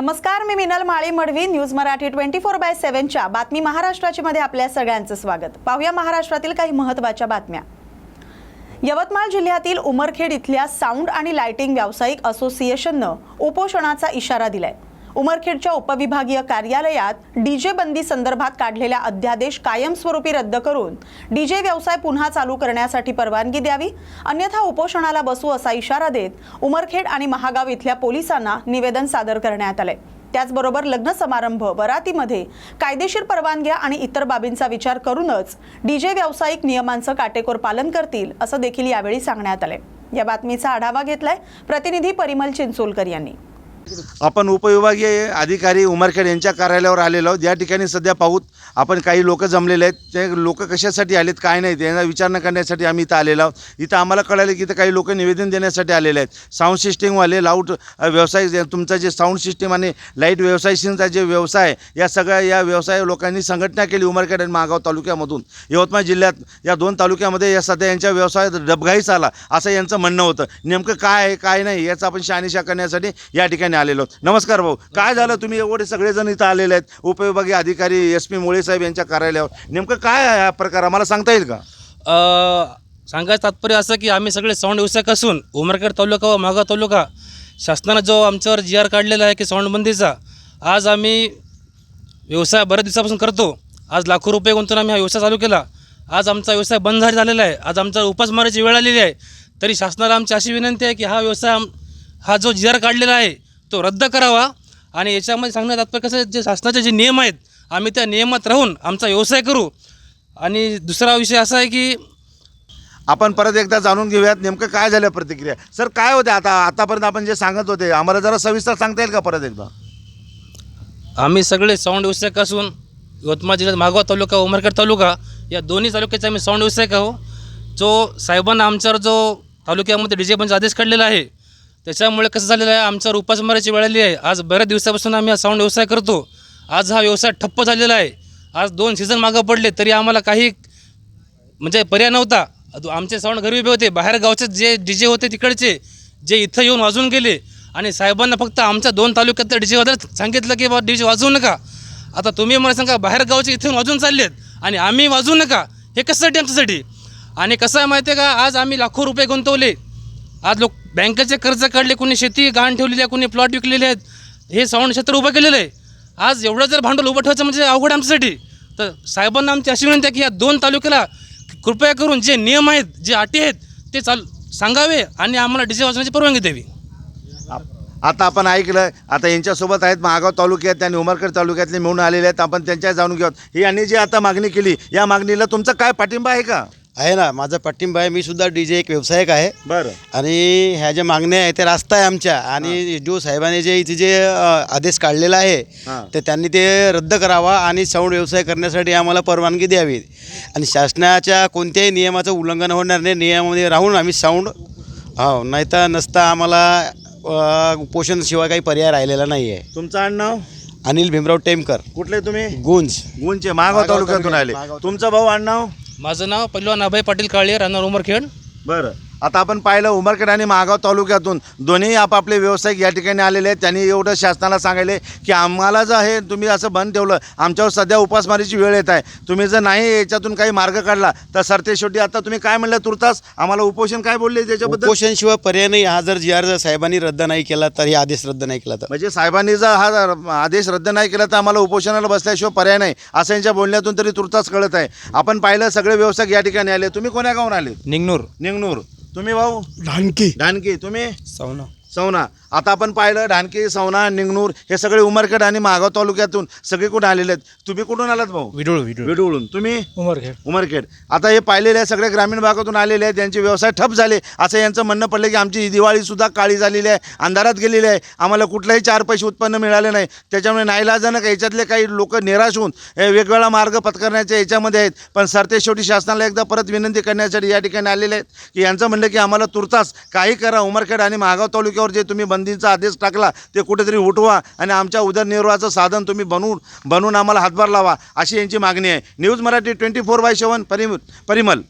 नमस्कार मी Minal Mali Madavi news Marathi twenty four by सेव्हनच्या बातमी महाराष्ट्राची मध्ये आपल्या सगळ्यांचं स्वागत. पाहूया महाराष्ट्रातील काही महत्त्वाच्या बातम्या. यवतमाळ जिल्ह्यातील उमरखेड इथल्या साऊंड आणि लाइटिंग व्यावसायिक असोसिएशननं उपोषणाचा इशारा दिलाय. उमरखेडच्या उपविभागीय कार्यालयात डीजे बंदी संदर्भात काढलेल्या अध्यादेश कायमस्वरूपी रद्द करून डीजे व्यवसाय पुन्हा चालू करण्यासाठी परवानगी द्यावी अन्यथा उपोषणाला बसू असा इशारा देत उमरखेड आणि महागाव इथल्या पोलिसांना निवेदन सादर करण्यात आले. त्याचबरोबर लग्न समारंभ वरातीमध्ये कायदेशीर परवानग्या आणि इतर बाबींचा विचार करूनच डीजे व्यावसायिक नियमांचं काटेकोर पालन करतील असं देखील यावेळी सांगण्यात आले. या बातमीचा आढावा घेतलाय प्रतिनिधी परिमल चिंचोलकर यांनी. आपण उपविभागीय अधिकारी उमरखेड यांच्या कार्यालयावर आलेलो आहोत. या ठिकाणी सध्या पाहूत आपण काही लोक जमलेले आहेत. ते लोक कशासाठी आलेत काय नाही त्यांना विचारणा करण्यासाठी आम्ही इथं आलेलो आहोत. इथं आम्हाला कळालं की इथं काही लोक निवेदन देण्यासाठी आलेले आहेत. साऊंड सिस्टीमवाले लाऊड व्यवसाय तुमचा जे साऊंड सिस्टीम आणि लाइट व्यवसायशींचा जे व्यवसाय या सगळ्या या व्यवसाय लोकांनी संघटना केली उमरखेड आणि मागाव तालुक्यामधून. यवतमाळ जिल्ह्यात या दोन तालुक्यामध्ये या सध्या यांच्या व्यवसायात डबघाईच आला असं यांचं म्हणणं होतं. नेमकं काय आहे काय नाही याचं आपण शहानिशा करण्यासाठी या ठिकाणी आलेलो आहोत. नमस्कार भाऊ. काय झालं? तुम्ही एवढे सगळेजण इथं आलेले आहेत. उपविभागीय अधिकारी एस पी मुळे साहेब यांच्या कार्यालयावर. नेमकं काय आहे हा प्रकार? आम्हाला सांगता येईल का? अ, सांगायचं तात्पर्य असं की आम्ही सगळे साऊंड व्यावसायिक असून उमरखेड तालुका व मागा तालुका शासनानं जो आमच्यावर जी आर काढलेला आहे की साऊंडबंदीचा आज आम्ही व्यवसाय बऱ्याच दिवसापासून करतो. आज लाखो रुपये गुंतून आम्ही हा व्यवसाय चालू केला. आज आमचा व्यवसाय बंद झाला- झालेला आहे. आज आमचा उपासमाराची वेळ आलेली आहे. तरी शासनाला आमची अशी विनंती आहे की हा व्यवसाय आम- हा जो जी आर काढलेला आहे तो रद्द करावा. आणि याच्यामध्ये सांगण्यात तात्पर्य कसं जे शासनाचे जे नियम आहेत आम्ही त्या नियमात राहून आमचा व्यवसाय करू. आणि दुसरा विषय असा आहे की आपण परत एकदा जाणून घेऊयात नेमकं काय झालं प्रतिक्रिया. सर काय होते आता? आतापर्यंत आपण जे सांगत होते आम्हाला जरा सविस्तर सांगता येईल का परत एकदा? आम्ही सगळे साऊंड व्यावसायिक असून यवतमाळ जिल्ह्यात मागवा तालुका उमरखेड तालुका या दोन्ही तालुक्याचे आम्ही साऊंड व्यावसायिक आहो जो साहेबांना आमच्यावर जो तालुक्यामध्ये डी जे आदेश काढलेला आहे त्याच्यामुळे कसं झालेलं आहे आमच्यावर उपासमाराची वेळ आली आहे. आज बऱ्याच दिवसापासून आम्ही हा साऊंड व्यवसाय करतो. आज हा व्यवसाय ठप्प झालेला आहे. आज दोन सीझन मागं पडले तरी आम्हाला काही म्हणजे पर्याय नव्हता. आमचे साऊंड घरी उभे होते. बाहेर गावचे जे डी जे होते तिकडचे जे इथं येऊन वाजून गेले. आणि साहेबांना फक्त आमच्या दोन तालुक्यात डी जे वाजत सांगितलं की बाबा डी जे वाजवू नका. आता तुम्ही मला सांगा बाहेर गावचे इथून वाजून चाललेत आणि आम्ही वाजवू नका. हे कशासाठी आमच्यासाठी? आणि कसं आहे माहिती आहे का आज आम्ही लाखो रुपये गुंतवले. आज लोक बँकेचे कर्ज काढले कोणी शेती गहाण ठेवलेली आहे कोणी प्लॉट विकलेले आहेत हे साऊंड क्षेत्र उभं केलेलं आहे. आज एवढं जर भांडवल उभं ठेवायचं म्हणजे अवघड आमच्यासाठी. तर साहेबांना आमची अशी विनंती आहे की या दोन तालुक्याला कृपया करून जे नियम आहेत जे अटी आहेत ते चाल सांगावे आणि आम्हाला डीजे वाजवण्याची परवानगी द्यावी. आता आपण ऐकलं आता यांच्यासोबत आहेत महागाव तालुक्यात आणि उमरखेड तालुक्यातले मिळून आलेले आहेत आपण त्यांच्या जाणून घेऊयात. ही यांनी जी आता मागणी केली या मागणीला तुमचा काय पाठिंबा आहे का? आहे ना माझा पाठिंबा आहे मी सुद्धा डी जे एक व्यावसायिक आहे. बरं. आणि ह्या ज्या मागण्या आहेत त्या रास्ता आहे आमच्या. आणि जो साहेबांनी जे इथे जे अ, आदेश काढलेला आहे हां. तर त्यांनी ते रद्द करावा आणि साऊंड व्यवसाय करण्यासाठी आम्हाला परवानगी द्यावी. आणि शासनाच्या कोणत्याही नियमाचं उल्लंघन होणार नाही नियमामध्ये राहून आम्ही साऊंड हो नाही तर नसता आम्हाला अ, उपोषणशिवाय काही पर्याय राहिलेला नाही आहे तुमचं आडनाव? अनिल भीमराव टेमकर. कुठले तुम्ही? गुंज. गुंचे महागाव महागाव तालुक्यातून आले. तुमचं भाऊ आडनाव? माझं नाव पहिलवान अभय पाटील काळे राहणार उमरखेड बरं. आता आपण पाहिलं उमरखेड आणि महागाव तालुक्यातून दोन्ही आपापले व्यावसायिक या ठिकाणी आलेले आहेत. त्यांनी एवढं शासनाला सांगितले की आम्हाला जर हे तुम्ही असं बंद ठेवलं आमच्यावर सध्या उपासमारीची वेळ येत आहे. तुम्ही जर नाही याच्यातून काही मार्ग काढला तर सरते शेवटी आता तुम्ही काय म्हणलं तुर्तास? आम्हाला उपोषण काय बोलले त्याच्याबद्दल? उपोषणशिवाय पर्याय नाही. हा जर जी आर जर साहेबांनी रद्द नाही केला तर हे आदेश रद्द नाही केला तर. म्हणजे साहेबांनी जर हा आदेश रद्द नाही केला तर आम्हाला उपोषणाला बसल्याशिवाय पर्याय नाही. असं यांच्या बोलण्यातून तरी तुर्तास कळत आहे. आपण पाहिलं सगळे व्यावसायिक या ठिकाणी आले. तुम्ही कोण्या गावून आले? निंगनूर. निंगनूर. तुम्ही भाऊ? ढानकी डानकी तुम्ही? सौना. सौना. आता आपण पाहिलं ढानकी सौना निंगनूर हे सगळे उमरखेड आणि मागाव तालुक्यातून सगळे कुठे आलेले आहेत? तुम्ही कुठून आलात भाऊ? विडुळ विडुळ. विडुळून तुम्ही? उमरखेड. उमरखेड. आता हे पाहिलेले आहे सगळे ग्रामीण भागातून आलेले आहेत त्यांचे व्यवसाय ठप झाले. असं यांचं म्हणणं पडलं की आमची दिवाळीसुद्धा काळी झालेली आहे अंधारात गेलेली आहे. आम्हाला कुठलाही चार पैसे उत्पन्न मिळाले नाही. त्याच्यामुळे नाईलाजानं का याच्यातले काही लोक निराश होऊन हे वेगवेगळा मार्ग पत्करण्याच्या याच्यामध्ये आहेत. पण सरते शेवटी शासनाला एकदा परत विनंती करण्यासाठी या ठिकाणी आलेले आहेत की यांचं म्हणलं की आम्हाला तुर्तास काही करा. उमरखेड आणि महागाव तालुक्यावर जे तुम्ही बंदीचा आदेश टाकला ते कुठेतरी उठवा आणि आमच्या उदरनिर्वाहाचं साधन तुम्ही बनवून बनवून आम्हाला हातभार लावा अशी यांची मागणी आहे. News Marathi twenty four by seven Parimal Parimal.